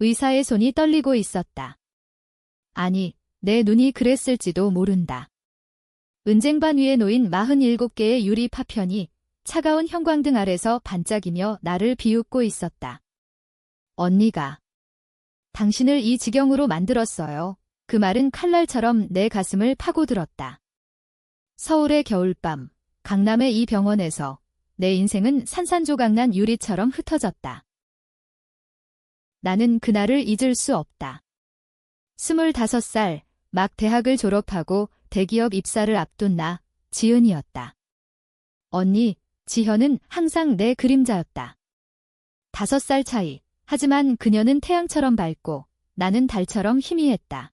의사의 손이 떨리고 있었다. 아니, 내 눈이 그랬을지도 모른다. 은쟁반 위에 놓인 47개의 유리 파편이 차가운 형광등 아래서 반짝이며 나를 비웃고 있었다. 언니가 당신을 이 지경으로 만들었어요. 그 말은 칼날처럼 내 가슴을 파고들었다. 서울의 겨울밤, 강남의 이 병원에서 내 인생은 산산조각난 유리처럼 흩어졌다. 나는 그날을 잊을 수 없다. 25살, 막 대학을 졸업하고 대기업 입사를 앞둔 나, 지은이었다. 언니, 지현은 항상 내 그림자였다. 다섯 살 차이, 하지만 그녀는 태양처럼 밝고 나는 달처럼 희미했다.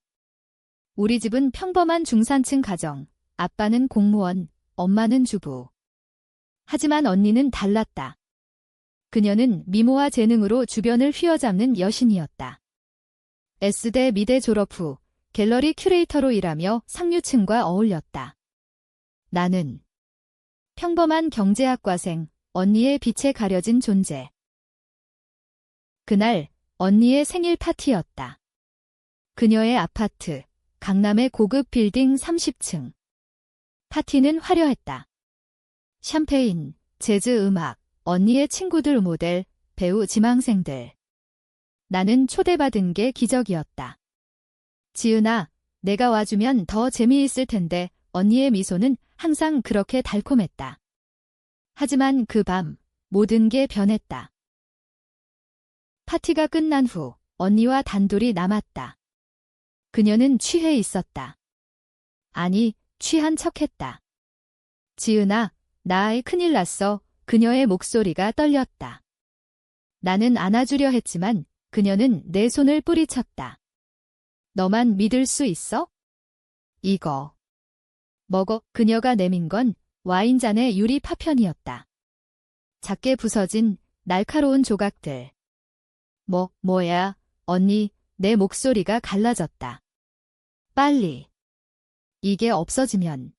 우리 집은 평범한 중산층 가정, 아빠는 공무원, 엄마는 주부. 하지만 언니는 달랐다. 그녀는 미모와 재능으로 주변을 휘어잡는 여신이었다. S대 미대 졸업 후 갤러리 큐레이터로 일하며 상류층과 어울렸다. 나는 평범한 경제학과생, 언니의 빛에 가려진 존재. 그날 언니의 생일 파티였다. 그녀의 아파트, 강남의 고급 빌딩 30층. 파티는 화려했다. 샴페인, 재즈 음악, 언니의 친구들 모델, 배우 지망생들. 나는 초대받은 게 기적이었다. 지은아, 내가 와주면 더 재미있을 텐데 언니의 미소는 항상 그렇게 달콤했다. 하지만 그 밤 모든 게 변했다. 파티가 끝난 후 언니와 단둘이 남았다. 그녀는 취해 있었다. 아니, 취한 척했다. 지은아, 나 아이 큰일 났어. 그녀의 목소리가 떨렸다. 나는 안아주려 했지만 그녀는 내 손을 뿌리쳤다. 너만 믿을 수 있어? 이거. 먹어. 그녀가 내민 건 와인잔의 유리 파편이었다. 작게 부서진 날카로운 조각들. 뭐, 뭐야, 언니, 내 목소리가 갈라졌다. 빨리. 이게 없어지면.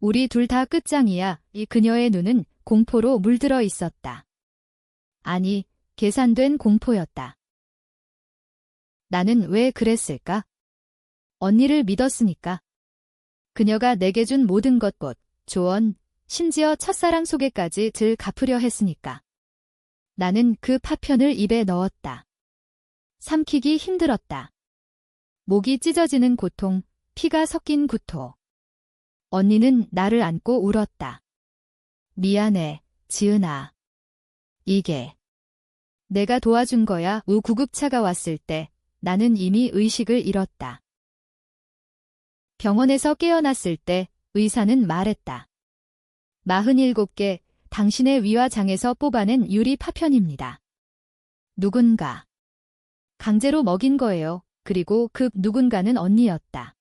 우리 둘 다 끝장이야. 이 그녀의 눈은 공포로 물들어 있었다. 아니, 계산된 공포였다. 나는 왜 그랬을까? 언니를 믿었으니까. 그녀가 내게 준 모든 것 곧, 조언, 심지어 첫사랑 소개까지 들 갚으려 했으니까. 나는 그 파편을 입에 넣었다. 삼키기 힘들었다. 목이 찢어지는 고통, 피가 섞인 구토. 언니는 나를 안고 울었다. 미안해, 지은아. 이게 내가 도와준 거야. 우 구급차가 왔을 때 나는 이미 의식을 잃었다. 병원에서 깨어났을 때 의사는 말했다. 47개 당신의 위와 장에서 뽑아낸 유리 파편입니다. 누군가 강제로 먹인 거예요. 그리고 그 누군가는 언니였다.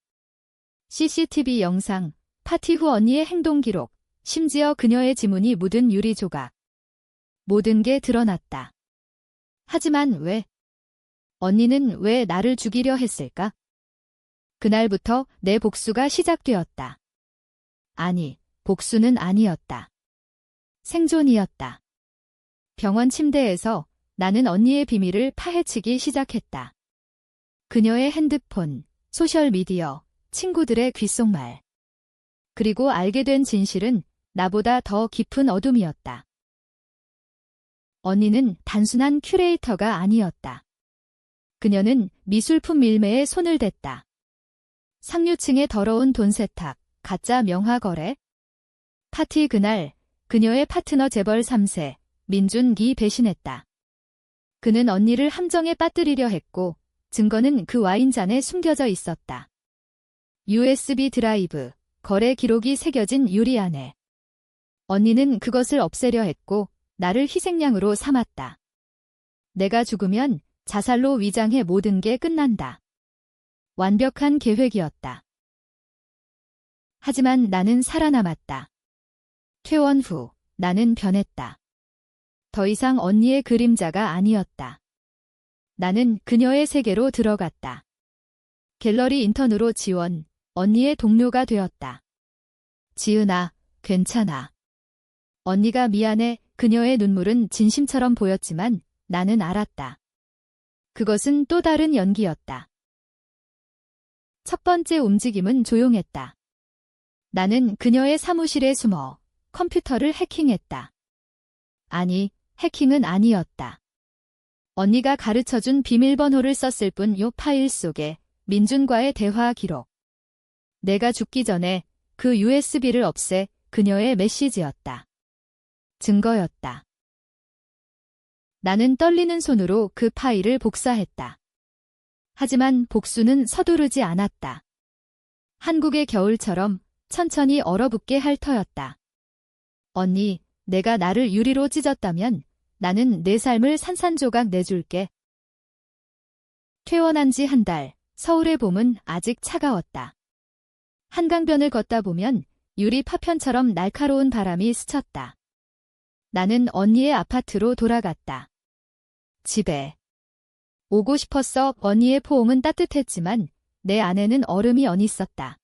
CCTV 영상, 파티 후 언니의 행동 기록, 심지어 그녀의 지문이 묻은 유리 조각. 모든 게 드러났다. 하지만 왜? 언니는 왜 나를 죽이려 했을까? 그날부터 내 복수가 시작되었다. 아니, 복수는 아니었다. 생존이었다. 병원 침대에서 나는 언니의 비밀을 파헤치기 시작했다. 그녀의 핸드폰, 소셜미디어, 친구들의 귓속말. 그리고 알게 된 진실은 나보다 더 깊은 어둠이었다. 언니는 단순한 큐레이터가 아니었다. 그녀는 미술품 밀매에 손을 댔다. 상류층의 더러운 돈 세탁, 가짜 명화 거래. 파티 그날 그녀의 파트너 재벌 3세 민준기 배신했다. 그는 언니를 함정에 빠뜨리려 했고 증거는 그 와인잔에 숨겨져 있었다. USB 드라이브, 거래 기록이 새겨진 유리 안에. 언니는 그것을 없애려 했고 나를 희생양으로 삼았다. 내가 죽으면 자살로 위장해 모든 게 끝난다. 완벽한 계획이었다. 하지만 나는 살아남았다. 퇴원 후 나는 변했다. 더 이상 언니의 그림자가 아니었다. 나는 그녀의 세계로 들어갔다. 갤러리 인턴으로 지원, 언니의 동료가 되었다. 지은아, 괜찮아. 언니가 미안해 그녀의 눈물은 진심처럼 보였지만 나는 알았다. 그것은 또 다른 연기였다. 첫 번째 움직임은 조용했다. 나는 그녀의 사무실에 숨어 컴퓨터를 해킹했다. 아니, 해킹은 아니었다. 언니가 가르쳐준 비밀번호를 썼을 뿐 요 파일 속에 민준과의 대화 기록. 내가 죽기 전에 그 USB를 없애 그녀의 메시지였다. 증거였다. 나는 떨리는 손으로 그 파일을 복사했다. 하지만 복수는 서두르지 않았다. 한국의 겨울처럼 천천히 얼어붙게 할 터였다. 언니, 내가 나를 유리로 찢었다면 나는 내 삶을 산산조각 내줄게. 퇴원한 지 한 달, 서울의 봄은 아직 차가웠다. 한강변을 걷다 보면 유리 파편처럼 날카로운 바람이 스쳤다. 나는 언니의 아파트로 돌아갔다. 집에. 오고 싶었어 언니의 포옹은 따뜻했지만 내 안에는 얼음이 얹 있었다.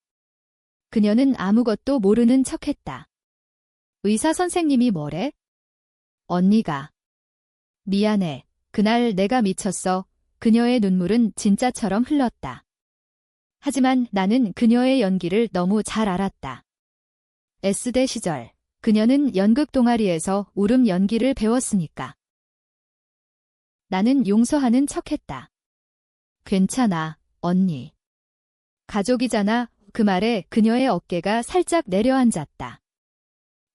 그녀는 아무것도 모르는 척했다. 의사 선생님이 뭐래? 언니가. 미안해. 그날 내가 미쳤어. 그녀의 눈물은 진짜처럼 흘렀다. 하지만 나는 그녀의 연기를 너무 잘 알았다. S대 시절, 그녀는 연극 동아리에서 울음 연기를 배웠으니까. 나는 용서하는 척했다. 괜찮아, 언니. 가족이잖아. 그 말에 그녀의 어깨가 살짝 내려앉았다.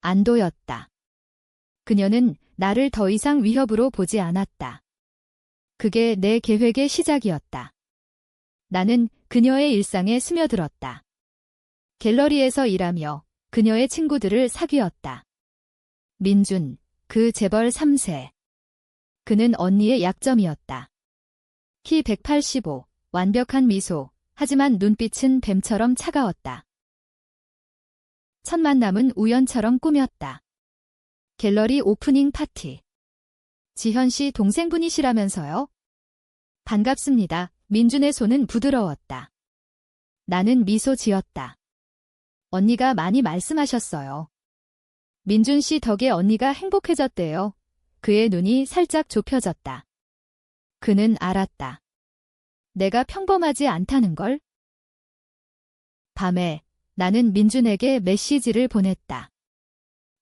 안도였다. 그녀는 나를 더 이상 위협으로 보지 않았다. 그게 내 계획의 시작이었다. 나는 그녀의 일상에 스며들었다. 갤러리에서 일하며 그녀의 친구들을 사귀었다. 민준, 그 재벌 3세. 그는 언니의 약점이었다. 키 185, 완벽한 미소, 하지만 눈빛은 뱀처럼 차가웠다. 첫 만남은 우연처럼 꾸몄다. 갤러리 오프닝 파티. 지현 씨 동생분이시라면서요? 반갑습니다. 민준의 손은 부드러웠다. 나는 미소 지었다. 언니가 많이 말씀하셨어요. 민준 씨 덕에 언니가 행복해졌대요. 그의 눈이 살짝 좁혀졌다. 그는 알았다. 내가 평범하지 않다는 걸? 밤에 나는 민준에게 메시지를 보냈다.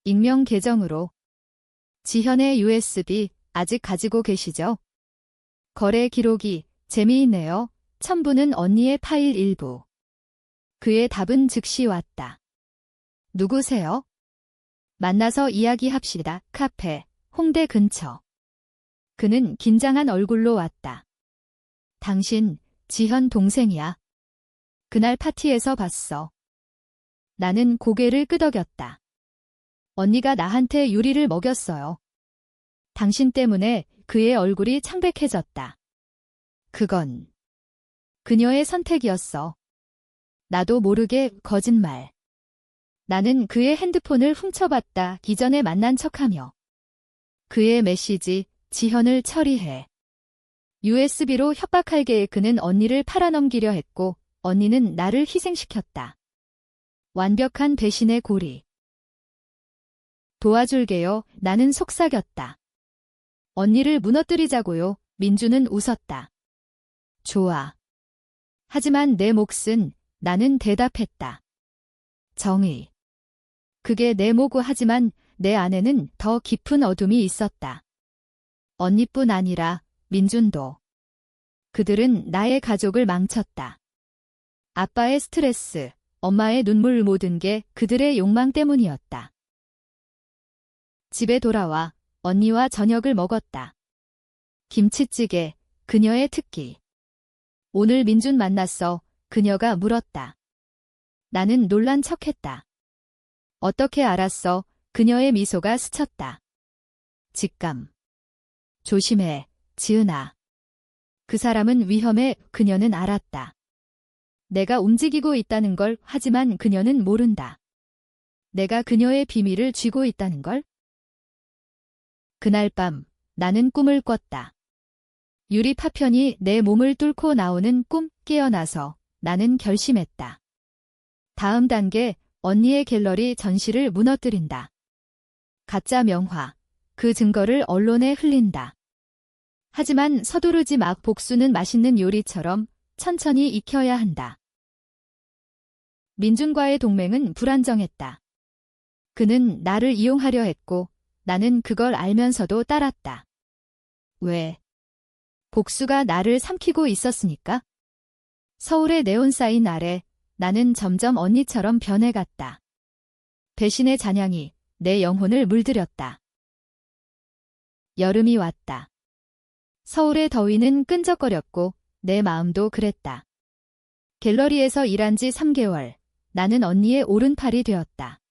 익명 계정으로. 지현의 USB 아직 가지고 계시죠? 거래 기록이 재미있네요. 첨부는 언니의 파일 일부. 그의 답은 즉시 왔다. 누구세요? 만나서 이야기합시다. 카페, 홍대 근처. 그는 긴장한 얼굴로 왔다. 당신, 지현 동생이야. 그날 파티에서 봤어. 나는 고개를 끄덕였다. 언니가 나한테 유리를 먹였어요. 당신 때문에 그의 얼굴이 창백해졌다. 그건 그녀의 선택이었어. 나도 모르게 거짓말. 나는 그의 핸드폰을 훔쳐봤다 이전에 만난 척하며. 그의 메시지, 지현을 처리해. USB로 협박할 계획 그는 언니를 팔아넘기려 했고, 언니는 나를 희생시켰다. 완벽한 배신의 고리. 도와줄게요. 나는 속삭였다. 언니를 무너뜨리자고요. 민주는 웃었다. 좋아. 하지만 내 몫은 나는 대답했다. 정의. 그게 내 모고 하지만 내 안에는 더 깊은 어둠이 있었다. 언니뿐 아니라 민준도. 그들은 나의 가족을 망쳤다. 아빠의 스트레스, 엄마의 눈물 모든 게 그들의 욕망 때문이었다. 집에 돌아와 언니와 저녁을 먹었다. 김치찌개, 그녀의 특기. 오늘 민준 만났어. 그녀가 물었다. 나는 놀란 척했다. 어떻게 알았어? 그녀의 미소가 스쳤다. 직감. 조심해, 지은아. 그 사람은 위험해, 그녀는 알았다. 내가 움직이고 있다는 걸 하지만 그녀는 모른다. 내가 그녀의 비밀을 쥐고 있다는 걸? 그날 밤 나는 꿈을 꿨다. 유리 파편이 내 몸을 뚫고 나오는 꿈 깨어나서 나는 결심했다. 다음 단계 언니의 갤러리 전시를 무너뜨린다. 가짜 명화, 그 증거를 언론에 흘린다. 하지만 서두르지 막 복수는 맛있는 요리처럼 천천히 익혀야 한다. 민준과의 동맹은 불안정했다. 그는 나를 이용하려 했고 나는 그걸 알면서도 따랐다. 왜? 복수가 나를 삼키고 있었으니까? 서울의 네온사인 아래 나는 점점 언니처럼 변해갔다. 배신의 잔향이 내 영혼을 물들였다. 여름이 왔다. 서울의 더위는 끈적거렸고 내 마음도 그랬다. 갤러리에서 일한 지 3개월, 나는 언니의 오른팔이 되었다.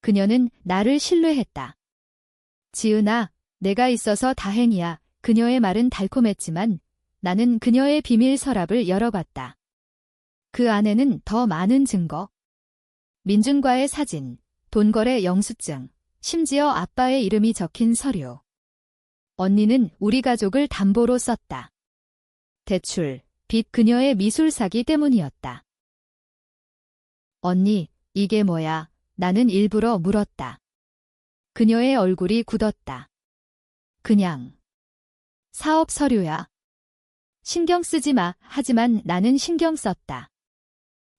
그녀는 나를 신뢰했다. 지은아, 내가 있어서 다행이야. 그녀의 말은 달콤했지만 나는 그녀의 비밀 서랍을 열어봤다. 그 안에는 더 많은 증거. 민준과의 사진, 돈거래 영수증, 심지어 아빠의 이름이 적힌 서류. 언니는 우리 가족을 담보로 썼다. 대출, 빚 그녀의 미술 사기 때문이었다. 언니, 이게 뭐야? 나는 일부러 물었다. 그녀의 얼굴이 굳었다. 그냥. 사업 서류야. 신경 쓰지 마. 하지만 나는 신경 썼다.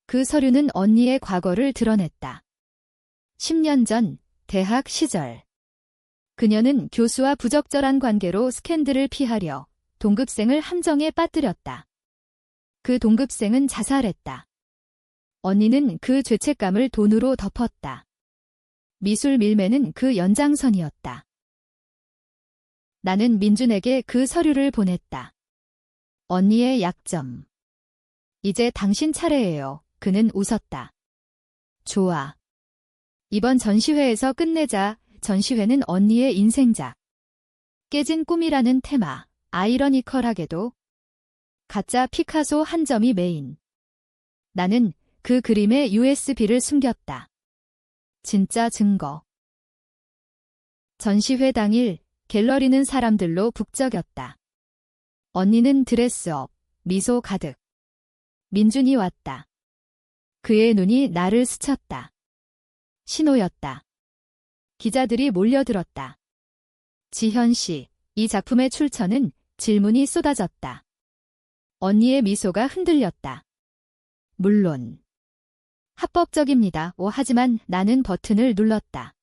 그 서류는 언니의 과거를 드러냈다. 10년 전, 대학 시절. 그녀는 교수와 부적절한 관계로 스캔들을 피하려 동급생을 함정에 빠뜨렸다. 그 동급생은 자살했다. 언니는 그 죄책감을 돈으로 덮었다. 미술 밀매는 그 연장선이었다. 나는 민준에게 그 서류를 보냈다. 언니의 약점. 이제 당신 차례예요. 그는 웃었다. 좋아. 이번 전시회에서 끝내자. 전시회는 언니의 인생작. 깨진 꿈이라는 테마. 아이러니컬하게도 가짜 피카소 한 점이 메인. 나는 그 그림에 USB를 숨겼다. 진짜 증거. 전시회 당일 갤러리는 사람들로 북적였다. 언니는 드레스업, 미소 가득. 민준이 왔다. 그의 눈이 나를 스쳤다. 신호였다. 기자들이 몰려들었다. 지현 씨, 이 작품의 출처는 질문이 쏟아졌다. 언니의 미소가 흔들렸다. 물론. 합법적입니다. 오, 하지만 나는 버튼을 눌렀다.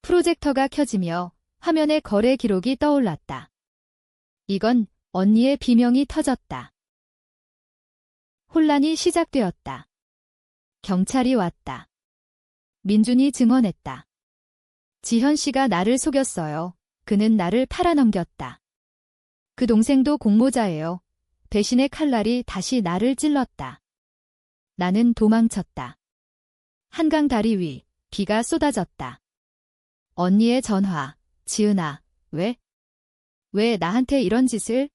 프로젝터가 켜지며 화면에 거래 기록이 떠올랐다. 이건 언니의 비명이 터졌다. 혼란이 시작되었다. 경찰이 왔다. 민준이 증언했다. 지현 씨가 나를 속였어요. 그는 나를 팔아넘겼다. 그 동생도 공모자예요. 배신의 칼날이 다시 나를 찔렀다. 나는 도망쳤다. 한강 다리 위, 비가 쏟아졌다. 언니의 전화, 지은아, 왜? 왜 나한테 이런 짓을?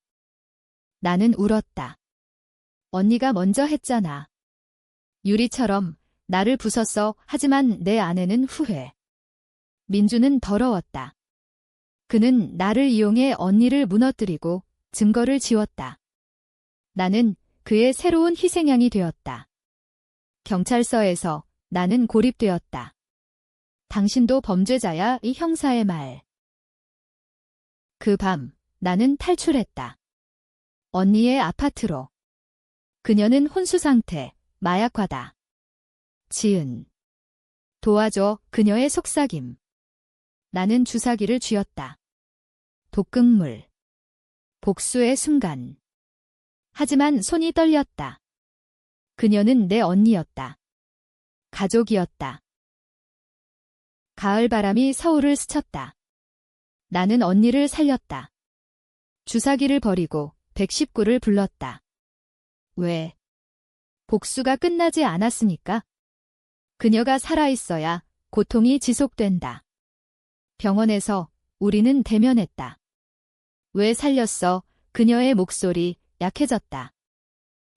나는 울었다. 언니가 먼저 했잖아. 유리처럼 나를 부쉈어 하지만 내 안에는 후회. 민주는 더러웠다. 그는 나를 이용해 언니를 무너뜨리고 증거를 지웠다. 나는 그의 새로운 희생양이 되었다. 경찰서에서 나는 고립되었다. 당신도 범죄자야 이 형사의 말. 그 밤 나는 탈출했다. 언니의 아파트로. 그녀는 혼수 상태, 마약화다. 지은. 도와줘 그녀의 속삭임. 나는 주사기를 쥐었다. 독극물. 복수의 순간. 하지만 손이 떨렸다. 그녀는 내 언니였다. 가족이었다. 가을 바람이 서울을 스쳤다. 나는 언니를 살렸다. 주사기를 버리고 119를 불렀다. 왜? 복수가 끝나지 않았으니까. 그녀가 살아있어야 고통이 지속된다. 병원에서 우리는 대면했다. 왜 살렸어? 그녀의 목소리 약해졌다.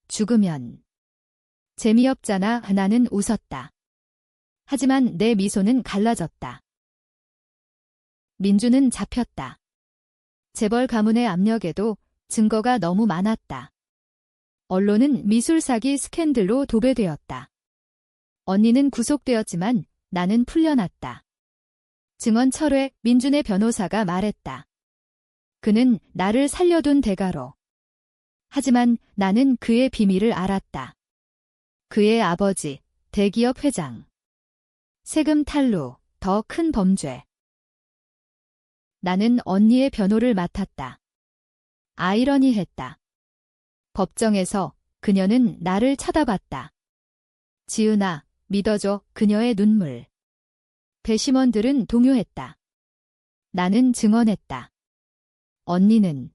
죽으면. 재미없잖아. 나는 웃었다. 하지만 내 미소는 갈라졌다. 민주는 잡혔다. 재벌 가문의 압력에도 증거가 너무 많았다. 언론은 미술 사기 스캔들로 도배되었다. 언니는 구속되었지만 나는 풀려났다. 증언 철회 민준의 변호사가 말했다. 그는 나를 살려둔 대가로. 하지만 나는 그의 비밀을 알았다. 그의 아버지, 대기업 회장. 세금 탈루, 더 큰 범죄. 나는 언니의 변호를 맡았다. 아이러니했다. 법정에서 그녀는 나를 쳐다봤다. 지은아, 믿어줘, 그녀의 눈물. 배심원들은 동요했다. 나는 증언했다. 언니는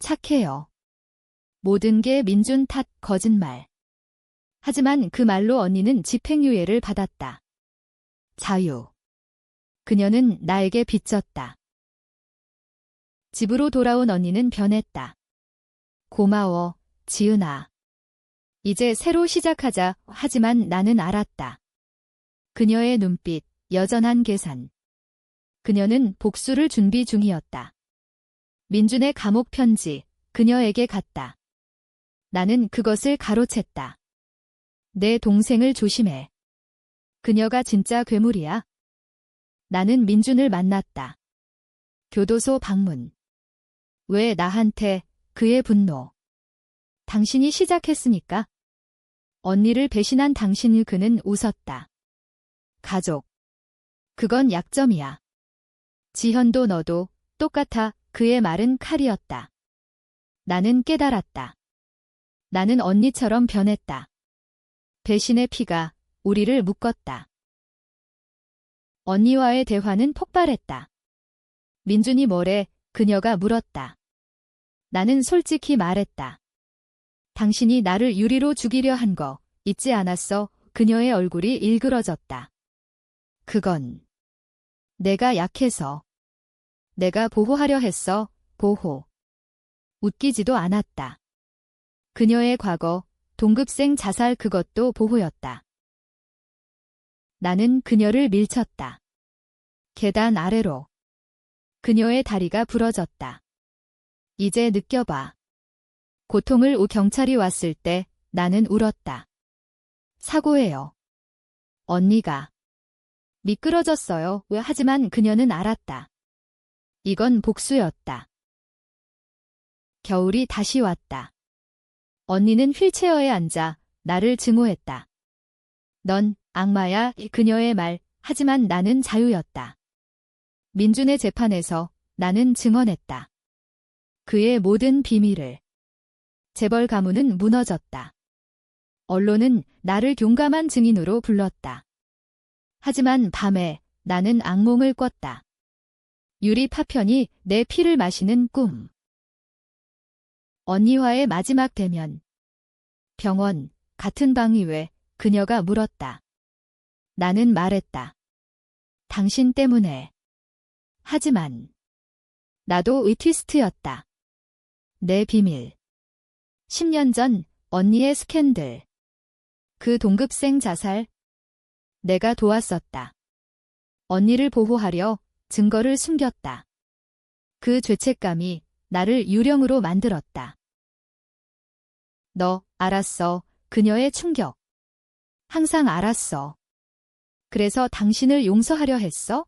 착해요. 모든 게 민준 탓 거짓말. 하지만 그 말로 언니는 집행유예를 받았다. 자유. 그녀는 나에게 빚졌다. 집으로 돌아온 언니는 변했다. 고마워, 지은아. 이제 새로 시작하자. 하지만 나는 알았다. 그녀의 눈빛, 여전한 계산. 그녀는 복수를 준비 중이었다. 민준의 감옥 편지, 그녀에게 갔다. 나는 그것을 가로챘다. 내 동생을 조심해. 그녀가 진짜 괴물이야. 나는 민준을 만났다. 교도소 방문. 왜 나한테 그의 분노. 당신이 시작했으니까. 언니를 배신한 당신을 그는 웃었다. 가족. 그건 약점이야. 지현도 너도 똑같아 그의 말은 칼이었다. 나는 깨달았다. 나는 언니처럼 변했다. 배신의 피가 우리를 묶었다. 언니와의 대화는 폭발했다. 민준이 뭐래 그녀가 물었다. 나는 솔직히 말했다. 당신이 나를 유리로 죽이려 한 거 잊지 않았어. 그녀의 얼굴이 일그러졌다. 그건 내가 약해서 내가 보호하려 했어. 보호. 웃기지도 않았다. 그녀의 과거, 동급생 자살 그것도 보호였다. 나는 그녀를 밀쳤다. 계단 아래로. 그녀의 다리가 부러졌다. 이제 느껴봐. 고통을 우 경찰이 왔을 때 나는 울었다. 사고해요. 언니가. 미끄러졌어요. 왜 하지만 그녀는 알았다. 이건 복수였다. 겨울이 다시 왔다. 언니는 휠체어에 앉아 나를 증오했다. 넌 악마야, 그녀의 말, 하지만 나는 자유였다. 민준의 재판에서 나는 증언했다. 그의 모든 비밀을. 재벌 가문은 무너졌다. 언론은 나를 용감한 증인으로 불렀다. 하지만 밤에 나는 악몽을 꿨다. 유리 파편이 내 피를 마시는 꿈. 언니와의 마지막 대면. 병원, 같은 방 이외, 그녀가 물었다. 나는 말했다. 당신 때문에. 하지만, 나도 의티스트였다. 내 비밀. 10년 전 언니의 스캔들. 그 동급생 자살. 내가 도왔었다. 언니를 보호하려 증거를 숨겼다. 그 죄책감이 나를 유령으로 만들었다. 너, 알았어. 그녀의 충격. 항상 알았어. 그래서 당신을 용서하려 했어?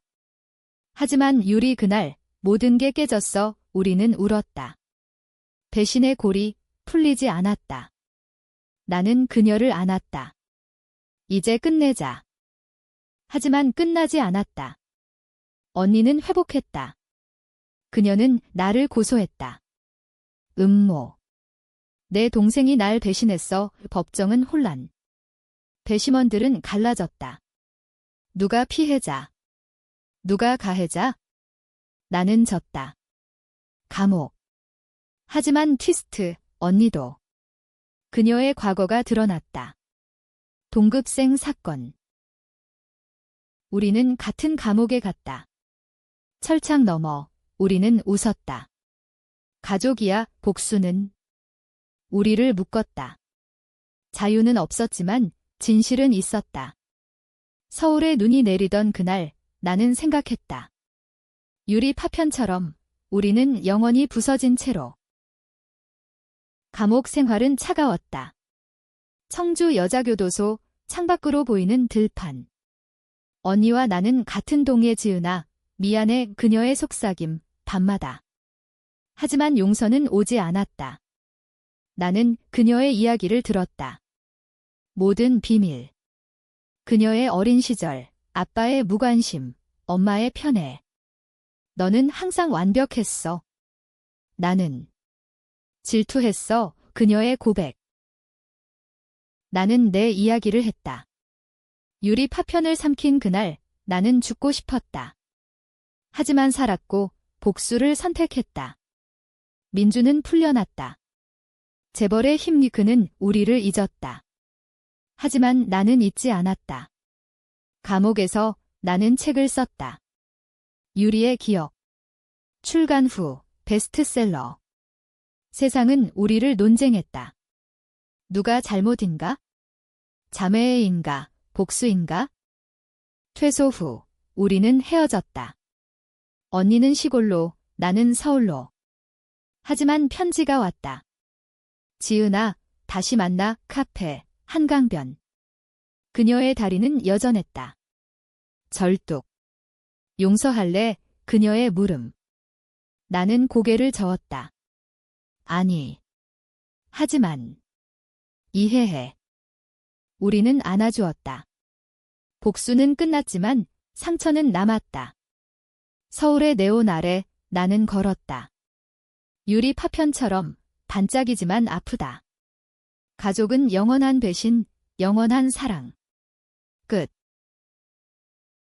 하지만 유리 그날 모든 게 깨졌어. 우리는 울었다. 배신의 골이 풀리지 않았다. 나는 그녀를 안았다. 이제 끝내자. 하지만 끝나지 않았다. 언니는 회복했다. 그녀는 나를 고소했다. 음모. 내 동생이 날 배신했어. 법정은 혼란. 배심원들은 갈라졌다. 누가 피해자? 누가 가해자? 나는 졌다. 감옥. 하지만 트위스트, 언니도. 그녀의 과거가 드러났다. 동급생 사건. 우리는 같은 감옥에 갔다. 철창 너머, 우리는 웃었다. 가족이야, 복수는. 우리를 묶었다. 자유는 없었지만 진실은 있었다. 서울에 눈이 내리던 그날 나는 생각했다. 유리 파편처럼 우리는 영원히 부서진 채로. 감옥 생활은 차가웠다. 청주 여자교도소 창밖으로 보이는 들판. 언니와 나는 같은 동에 지으나 미안해 그녀의 속삭임 밤마다. 하지만 용서는 오지 않았다. 나는 그녀의 이야기를 들었다. 모든 비밀. 그녀의 어린 시절, 아빠의 무관심, 엄마의 편애. 너는 항상 완벽했어. 나는 질투했어, 그녀의 고백. 나는 내 이야기를 했다. 유리 파편을 삼킨 그날 나는 죽고 싶었다. 하지만 살았고 복수를 선택했다. 민주는 풀려났다. 재벌의 힘이 그는 우리를 잊었다. 하지만 나는 잊지 않았다. 감옥에서 나는 책을 썼다. 유리의 기억. 출간 후 베스트셀러. 세상은 우리를 논쟁했다. 누가 잘못인가? 자매인가? 복수인가? 퇴소 후 우리는 헤어졌다. 언니는 시골로, 나는 서울로. 하지만 편지가 왔다. 지은아, 다시 만나, 카페, 한강변. 그녀의 다리는 여전했다. 절뚝. 용서할래, 그녀의 물음. 나는 고개를 저었다. 아니. 하지만. 이해해. 우리는 안아주었다. 복수는 끝났지만 상처는 남았다. 서울의 네온 아래 나는 걸었다. 유리 파편처럼 반짝이지만 아프다. 가족은 영원한 배신, 영원한 사랑. 끝.